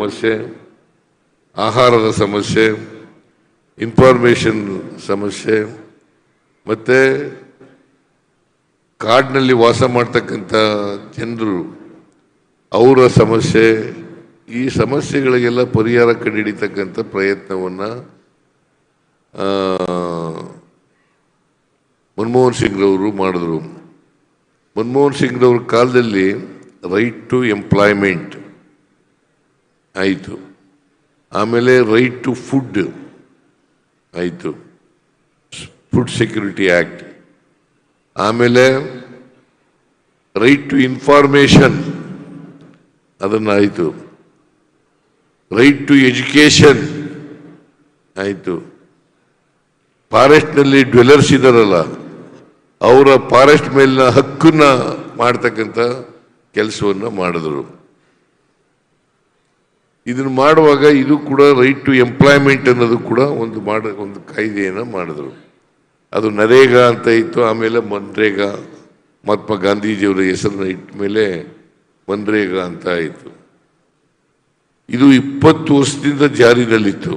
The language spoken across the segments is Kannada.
ಸಮಸ್ಯೆ, ಆಹಾರದ ಸಮಸ್ಯೆ ಇನ್ಫಾರ್ಮೇಷನ್ ಸಮಸ್ಯೆ, ಮತ್ತು ಕಾಡಿನಲ್ಲಿ ವಾಸ ಮಾಡ್ತಕ್ಕಂಥ ಜನರು, ಅವರ ಸಮಸ್ಯೆ, ಈ ಸಮಸ್ಯೆಗಳಿಗೆಲ್ಲ ಪರಿಹಾರ ಕಂಡುಹಿಡಿತಕ್ಕಂಥ ಪ್ರಯತ್ನವನ್ನು ಮನಮೋಹನ್ ಸಿಂಗ್ರವರು ಮಾಡಿದ್ರು. ಮನಮೋಹನ್ ಸಿಂಗ್ರವ್ರ ಕಾಲದಲ್ಲಿ ರೈಟ್ ಟು ಎಂಪ್ಲಾಯ್ಮೆಂಟ್ ಆಯಿತು. ಆಮೇಲೆ ರೈಟ್ ಟು ಫುಡ್ ಆಯಿತು. ಫುಡ್ ಸೆಕ್ಯೂರಿಟಿ ಆ್ಯಕ್ಟ್ ಆಮೇಲೆ ರೈಟ್ ಟು ಇನ್ಫಾರ್ಮೇಷನ್ ಅದನ್ನಾಯಿತು ರೈಟ್ ಟು ಎಜುಕೇಷನ್ ಆಯಿತು. ಫಾರೆಸ್ಟ್ನಲ್ಲಿ ಡ್ವೆಲರ್ಸ್ ಇದ್ದಾರಲ್ಲ, ಅವರ ಫಾರೆಸ್ಟ್ ಮೇಲಿನ ಹಕ್ಕನ್ನು ಮಾಡ್ತಕ್ಕಂಥ ಕೆಲಸವನ್ನು ಮಾಡಿದ್ರು. ಇದನ್ನು ಮಾಡುವಾಗ ಇದು ಕೂಡ ರೈಟ್ ಟು ಎಂಪ್ಲಾಯ್ಮೆಂಟ್ ಅನ್ನೋದು ಕೂಡ ಒಂದು ಮಾಡ, ಒಂದು ಕಾಯ್ದೆಯನ್ನು ಮಾಡಿದ್ರು. ಅದು ನರೇಗಾ ಅಂತ ಇತ್ತು, ಆಮೇಲೆ ಮನ್ರೇಗಾ, ಮಹಾತ್ಮ ಗಾಂಧೀಜಿಯವರ ಹೆಸರನ್ನ ಇಟ್ಟ ಮೇಲೆ ಮನ್ರೇಗಾ ಅಂತ ಆಯಿತು. ಇದು ಇಪ್ಪತ್ತು ವರ್ಷದಿಂದ ಜಾರಿನಲ್ಲಿತ್ತು.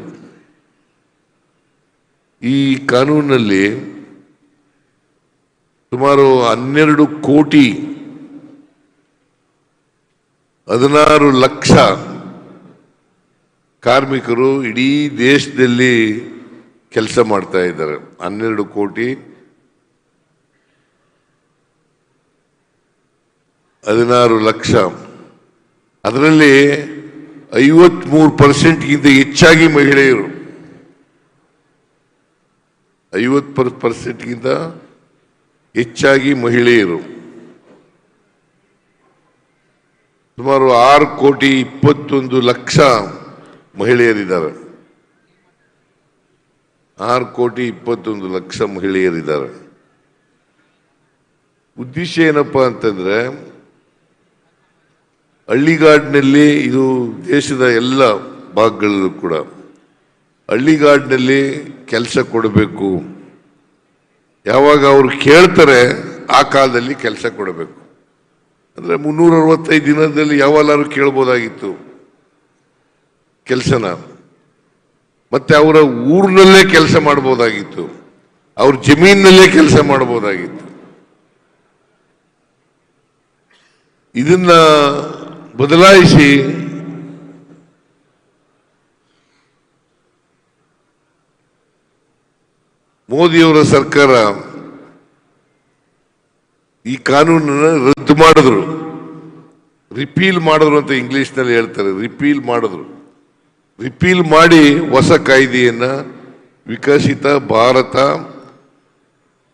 ಈ ಕಾನೂನಲ್ಲಿ ಸುಮಾರು ಹನ್ನೆರಡು ಕೋಟಿ, ಹದಿನಾರು ಲಕ್ಷ ಕಾರ್ಮಿಕರು ಇಡೀ ದೇಶದಲ್ಲಿ ಕೆಲಸ ಮಾಡ್ತಾ ಇದ್ದಾರೆ. ಹನ್ನೆರಡು ಕೋಟಿ. ಹದಿನಾರು ಲಕ್ಷ. ಅದರಲ್ಲಿ ಐವತ್ಮೂರು ಪರ್ಸೆಂಟ್ಗಿಂತ ಹೆಚ್ಚಾಗಿ ಮಹಿಳೆಯರು. ಐವತ್ತು ಪರ್ಸೆಂಟ್ಗಿಂತ ಹೆಚ್ಚಾಗಿ ಮಹಿಳೆಯರು. ಸುಮಾರು ಆರು ಕೋಟಿ ಇಪ್ಪತ್ತೊಂದು ಲಕ್ಷ. ಮಹಿಳೆಯರಿದ್ದಾರೆ. ಆರು ಕೋಟಿ ಇಪ್ಪತ್ತೊಂದು ಲಕ್ಷ ಮಹಿಳೆಯರಿದ್ದಾರೆ. ಉದ್ದೇಶ ಏನಪ್ಪ ಅಂತಂದ್ರೆ, ಹಳ್ಳಿಗಾಡಿನಲ್ಲಿ ಇದು ದೇಶದ ಎಲ್ಲ ಭಾಗಗಳಲ್ಲೂ ಕೂಡ ಹಳ್ಳಿಗಾಡಿನಲ್ಲಿ ಕೆಲಸ ಕೊಡಬೇಕು. ಯಾವಾಗ ಅವರು ಕೇಳ್ತಾರೆ ಆ ಕಾಲದಲ್ಲಿ ಕೆಲಸ ಕೊಡಬೇಕು. ಅಂದರೆ ಮುನ್ನೂರ ಅರವತ್ತೈದು ದಿನದಲ್ಲಿ ಯಾವಾಗಲಾರು ಕೇಳ್ಬೋದಾಗಿತ್ತು. ಕೆಲಸನ. ಮತ್ತೆ ಅವರ ಊರಿನಲ್ಲೇ ಕೆಲಸ ಮಾಡ್ಬೋದಾಗಿತ್ತು. ಅವ್ರ ಜಮೀನಿನಲ್ಲೇ ಕೆಲಸ ಮಾಡ್ಬೋದಾಗಿತ್ತು. ಇದನ್ನ ಬದಲಾಯಿಸಿ ಮೋದಿಯವರ ಸರ್ಕಾರ ಈ ಕಾನೂನನ್ನು ರದ್ದು ಮಾಡಿದ್ರು. ರಿಪೀಲ್ ಮಾಡಿದ್ರು ಅಂತ ಇಂಗ್ಲಿಷ್ನಲ್ಲಿ ಹೇಳ್ತಾರೆ. ರಿಪೀಲ್ ಮಾಡಿದ್ರು. ರಿಪೀಲ್ ಮಾಡಿ ಹೊಸ ಕಾಯ್ದೆಯನ್ನು ವಿಕಸಿತ ಭಾರತ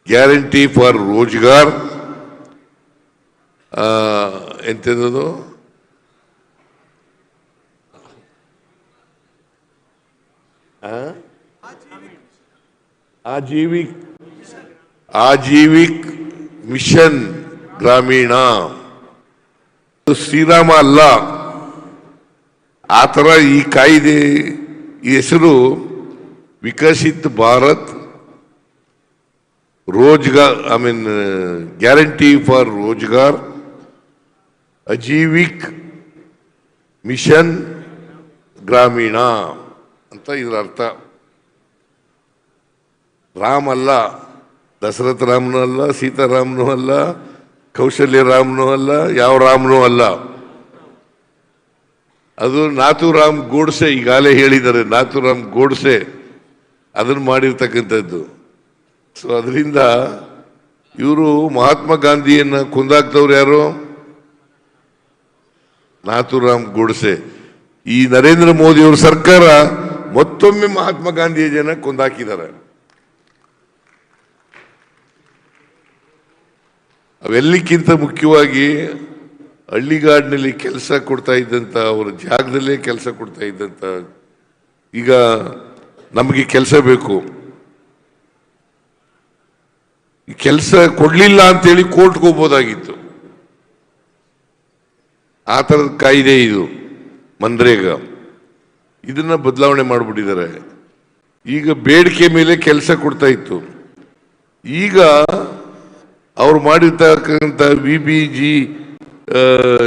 ಗ್ಯಾರಂಟಿ ಫಾರ್ ರೋಜ್ಗಾರ್. ಎಂಥದ್ದು? ಆಜೀವಿಕ್. ಆಜೀವಿಕ್ ಮಿಷನ್ ಗ್ರಾಮೀಣ. ಶ್ರೀರಾಮ ಅಲ್ಲ. ಆ ಥರ ಈ ಕಾಯ್ದೆ, ಈ ಹೆಸರು Viksit Bharat Rozgar I mean guarantee for Rozgar, Ajeevik mission Gramin ಅಂತ ಇದರ ಅರ್ಥ. ರಾಮ್ ಅಲ್ಲ ದಶರಥ ರಾಮನೂ ಅಲ್ಲ, ಸೀತಾರಾಮನೂ ಅಲ್ಲ, ಕೌಶಲ್ಯ ರಾಮನೂ ಅಲ್ಲ, ಯಾವ ರಾಮನೂ ಅಲ್ಲ. ಅದು ನಾಥುರಾಮ್ ಗೋಡ್ಸೆ ಈಗಾಗಲೇ ಹೇಳಿದ್ದಾರೆ. ನಾಥುರಾಮ್ ಗೋಡ್ಸೆ ಅದನ್ನು ಮಾಡಿರ್ತಕ್ಕಂಥದ್ದು. ಸೊ ಅದರಿಂದ ಇವರು ಮಹಾತ್ಮ ಗಾಂಧಿಯನ್ನು ಕೊಂದಾಕ್ತವ್ರು ಯಾರು? ನಾಥುರಾಮ್ ಗೋಡ್ಸೆ. ಈ ನರೇಂದ್ರ ಮೋದಿ ಅವರ ಸರ್ಕಾರ ಮತ್ತೊಮ್ಮೆ ಮಹಾತ್ಮ ಗಾಂಧಿಯ ಜನ ಕೊಂದಾಕಿದ್ದಾರೆ. ಅವೆಲ್ಲಕ್ಕಿಂತ ಮುಖ್ಯವಾಗಿ ಹಳ್ಳಿಗಾಡಿನಲ್ಲಿ ಕೆಲಸ ಕೊಡ್ತಾ ಇದ್ದಂತ, ಅವರ ಜಾಗದಲ್ಲೇ ಕೆಲಸ ಕೊಡ್ತಾ ಇದ್ದಂತ, ಈಗ ನಮಗೆ ಕೆಲಸ ಬೇಕು. ಕೆಲಸ ಕೊಡ್ಲಿಲ್ಲ ಅಂತೇಳಿ ಕೋರ್ಟ್ಗೆ ಹೋಗ್ಬೋದಾಗಿತ್ತು. ಆ ಥರದ ಕಾಯ್ದೆ ಇದು ಮಂದ್ರೇಗ ಇದನ್ನ ಬದಲಾವಣೆ ಮಾಡಿಬಿಟ್ಟಿದ್ದಾರೆ. ಈಗ ಬೇಡಿಕೆ ಮೇಲೆ ಕೆಲಸ ಕೊಡ್ತಾ ಇತ್ತು. ಈಗ ಅವ್ರು ಮಾಡಿರ್ತಕ್ಕಂಥ ವಿ ಬಿ ಜಿ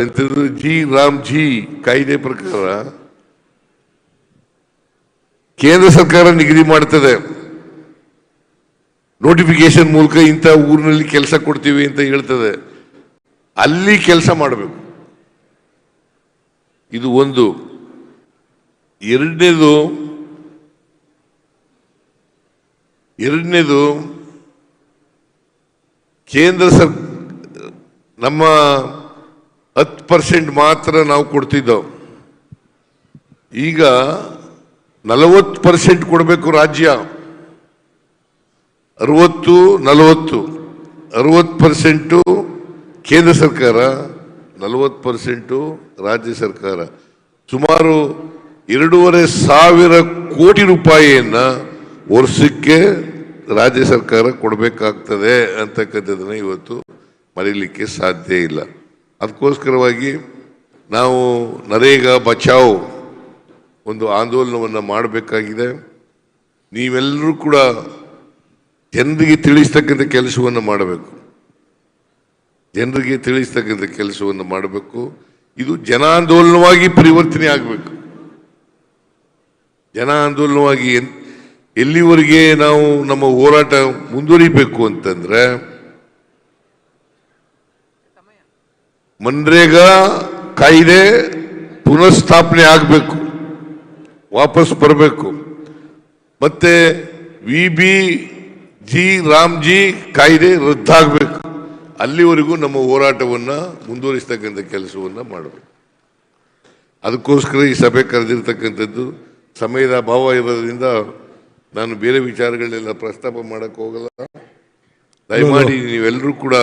ಎಂಥದ್ದು ಜಿ, ರಾಮ್ ಜಿ, ಕಾಯ್ದೆ ಪ್ರಕಾರ ಕೇಂದ್ರ ಸರ್ಕಾರ ನಿಗದಿ ಮಾಡ್ತದೆ. ನೋಟಿಫಿಕೇಶನ್ ಮೂಲಕ ಇಂಥ ಊರಿನಲ್ಲಿ ಕೆಲಸ ಕೊಡ್ತೀವಿ ಅಂತ ಹೇಳ್ತದೆ. ಅಲ್ಲಿ ಕೆಲಸ ಮಾಡಬೇಕು. ಇದು ಒಂದು. ಎರಡನೇದು ಎರಡನೇದು, ಕೇಂದ್ರ ಸರ್, ನಮ್ಮ ಹತ್ತು ಪರ್ಸೆಂಟ್ ಮಾತ್ರ ನಾವು ಕೊಡ್ತಿದ್ದವು. ಈಗ ನಲವತ್ತು ಪರ್ಸೆಂಟ್ ಕೊಡಬೇಕು ರಾಜ್ಯ. ಅರವತ್ತು, ನಲವತ್ತು. ಅರವತ್ತು ಪರ್ಸೆಂಟು ಕೇಂದ್ರ ಸರ್ಕಾರ, ನಲವತ್ತು ಪರ್ಸೆಂಟು ರಾಜ್ಯ ಸರ್ಕಾರ. ಸುಮಾರು ಎರಡೂವರೆ ಸಾವಿರ ಕೋಟಿ ರೂಪಾಯಿಯನ್ನು ವರ್ಷಕ್ಕೆ ರಾಜ್ಯ ಸರ್ಕಾರ ಕೊಡಬೇಕಾಗ್ತದೆ ಅಂತಕ್ಕಂಥದ್ದನ್ನು ಇವತ್ತು ಮರೀಲಿಕ್ಕೆ ಸಾಧ್ಯ ಇಲ್ಲ. ಅದಕ್ಕೋಸ್ಕರವಾಗಿ ನಾವು ನರೇಗಾ ಬಚಾವ್ ಒಂದು ಆಂದೋಲನವನ್ನು ಮಾಡಬೇಕಾಗಿದೆ. ನೀವೆಲ್ಲರೂ ಕೂಡ ಜನರಿಗೆ ತಿಳಿಸ್ತಕ್ಕಂಥ ಕೆಲಸವನ್ನು ಮಾಡಬೇಕು. ಜನರಿಗೆ ತಿಳಿಸ್ತಕ್ಕಂಥ ಕೆಲಸವನ್ನು ಮಾಡಬೇಕು. ಇದು ಜನಾಂದೋಲನವಾಗಿ ಪರಿವರ್ತನೆ ಆಗಬೇಕು. ಜನ ಆಂದೋಲನವಾಗಿ ಎಲ್ಲಿವರೆಗೆ ನಾವು ನಮ್ಮ ಹೋರಾಟ ಮುಂದುವರಿಬೇಕು ಅಂತಂದ್ರೆ ಮನ್ರೇಗಾ ಕಾಯ್ದೆ ಪುನಃಸ್ಥಾಪನೆ ಆಗಬೇಕು ವಾಪಸ್ ಬರಬೇಕು. ಮತ್ತೆ ವಿ ಬಿ ಜಿ ರಾಮ್ಜಿ ಕಾಯ್ದೆ ರದ್ದಾಗಬೇಕು. ಅಲ್ಲಿವರೆಗೂ ನಮ್ಮ ಹೋರಾಟವನ್ನು ಮುಂದುವರಿಸ್ತಕ್ಕಂಥ ಕೆಲಸವನ್ನು ಮಾಡಬೇಕು. ಅದಕ್ಕೋಸ್ಕರ ಈ ಸಭೆ ಕರೆದಿರ್ತಕ್ಕಂಥದ್ದು ಸಮಯದ ಅಭಾವ ಇರೋದ್ರಿಂದ ನಾನು ಬೇರೆ ವಿಚಾರಗಳನ್ನೆಲ್ಲ ಪ್ರಸ್ತಾಪ ಮಾಡೋಕ್ಕೋಗಲ್ಲ ದಯಮಾಡಿ ನೀವೆಲ್ಲರೂ ಕೂಡ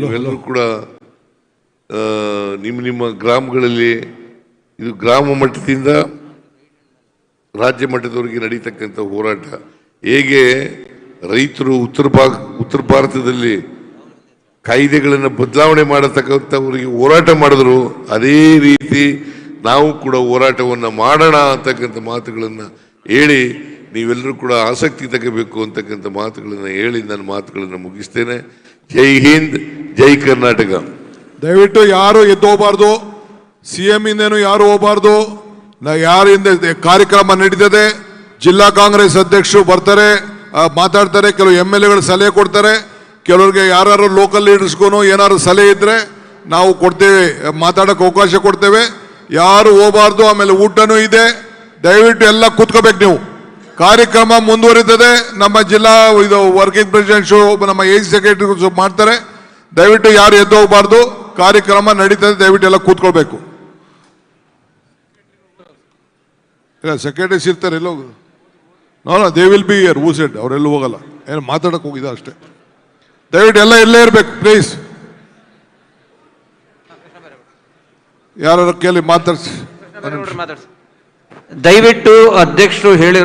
ನೀವೆಲ್ಲರೂ ಕೂಡ ನಿಮ್ಮ ನಿಮ್ಮ ಗ್ರಾಮಗಳಲ್ಲಿ, ಇದು ಗ್ರಾಮ ಮಟ್ಟದಿಂದ ರಾಜ್ಯ ಮಟ್ಟದವರೆಗೆ ನಡೀತಕ್ಕಂಥ ಹೋರಾಟ. ಹೇಗೆ ರೈತರು ಉತ್ತರ ಭಾಗ, ಉತ್ತರ ಭಾರತದಲ್ಲಿ ಕಾಯ್ದೆಗಳನ್ನು ಬದಲಾವಣೆ ಮಾಡತಕ್ಕಂಥವರಿಗೆ ಹೋರಾಟ ಮಾಡಿದ್ರು, ಅದೇ ರೀತಿ ನಾವು ಕೂಡ ಹೋರಾಟವನ್ನು ಮಾಡೋಣ ಅಂತಕ್ಕಂಥ ಮಾತುಗಳನ್ನು ಹೇಳಿ, ನೀವೆಲ್ಲರೂ ಕೂಡ ಆಸಕ್ತಿ ತಗೋಬೇಕು ಅಂತಕ್ಕಂಥ ಮಾತುಗಳನ್ನು ಹೇಳಿ, ನನ್ನ ಮಾತುಗಳನ್ನು ಮುಗಿಸ್ತೇನೆ. ಜೈ ಹಿಂದ್, ಜೈ ಕರ್ನಾಟಕ. ದಯವಿಟ್ಟು ಯಾರು ಎದ್ದು ಹೋಗಬಾರ್ದು ಸಿ ಎಂ ಇಂದೇನು ಯಾರು ಹೋಗಬಾರ್ದು ಯಾರು ಹಿಂದೆ ಕಾರ್ಯಕ್ರಮ ನಡೀತದೆ, ಜಿಲ್ಲಾ ಕಾಂಗ್ರೆಸ್ ಅಧ್ಯಕ್ಷರು ಬರ್ತಾರೆ ಮಾತಾಡ್ತಾರೆ, ಕೆಲವು ಎಂ ಎಲ್ ಎಗಳು ಸಲಹೆ ಕೊಡ್ತಾರೆ, ಕೆಲವ್ರಿಗೆ ಯಾರು ಲೋಕಲ್ ಲೀಡರ್ಸ್ಗೂ ಏನಾದ್ರು ಸಲಹೆ ಇದ್ರೆ ನಾವು ಕೊಡ್ತೇವೆ, ಮಾತಾಡಕ್ಕೆ ಅವಕಾಶ ಕೊಡ್ತೇವೆ. ಯಾರು ಹೋಗಬಾರ್ದು, ಆಮೇಲೆ ಊಟನೂ ಇದೆ, ದಯವಿಟ್ಟು ಎಲ್ಲ ಕೂತ್ಕೋಬೇಕು ನೀವು. ಕಾರ್ಯಕ್ರಮ ಮುಂದುವರಿತದೆ. ನಮ್ಮ ಜಿಲ್ಲಾ ಇದು ವರ್ಕಿಂಗ್ ಶೋ ನಮ್ಮ ಏಜ್ ಸೆಕ್ರೆಟರಿ ಮಾಡ್ತಾರೆ. ದಯವಿಟ್ಟು ಯಾರು ಎದ್ದು ಹೋಗಬಾರ್ದು ಕಾರ್ಯಕ್ರಮ ನಡೀತದೆ, ದಯವಿಟ್ಟು ಎಲ್ಲ ಕೂತ್ಕೊಳ್ಬೇಕು. ಇಲ್ಲ ಸೆಕ್ರೆಟರೀಸ್ ಇರ್ತಾರೆ, ಎಲ್ಲ ಹೋಗೋದು. No they will be here used said ಅವರೆಲ್ಲೂ ಹೋಗಲ್ಲ. ಏನು ಮಾತಾಡಕ್ಕೆ ಹೋಗಿದ ಅಷ್ಟೇ. ದಯವಿಟ್ಟು ಎಲ್ಲ ಇಲ್ಲೇ ಇರಬೇಕು ಪ್ಲೀಸ್ ಯಾರು ಕೇಳಿ ಮಾತಾಡ್ಸಿ. ದಯವಿಟ್ಟು ಅಧ್ಯಕ್ಷರು ಹೇಳಿರೋ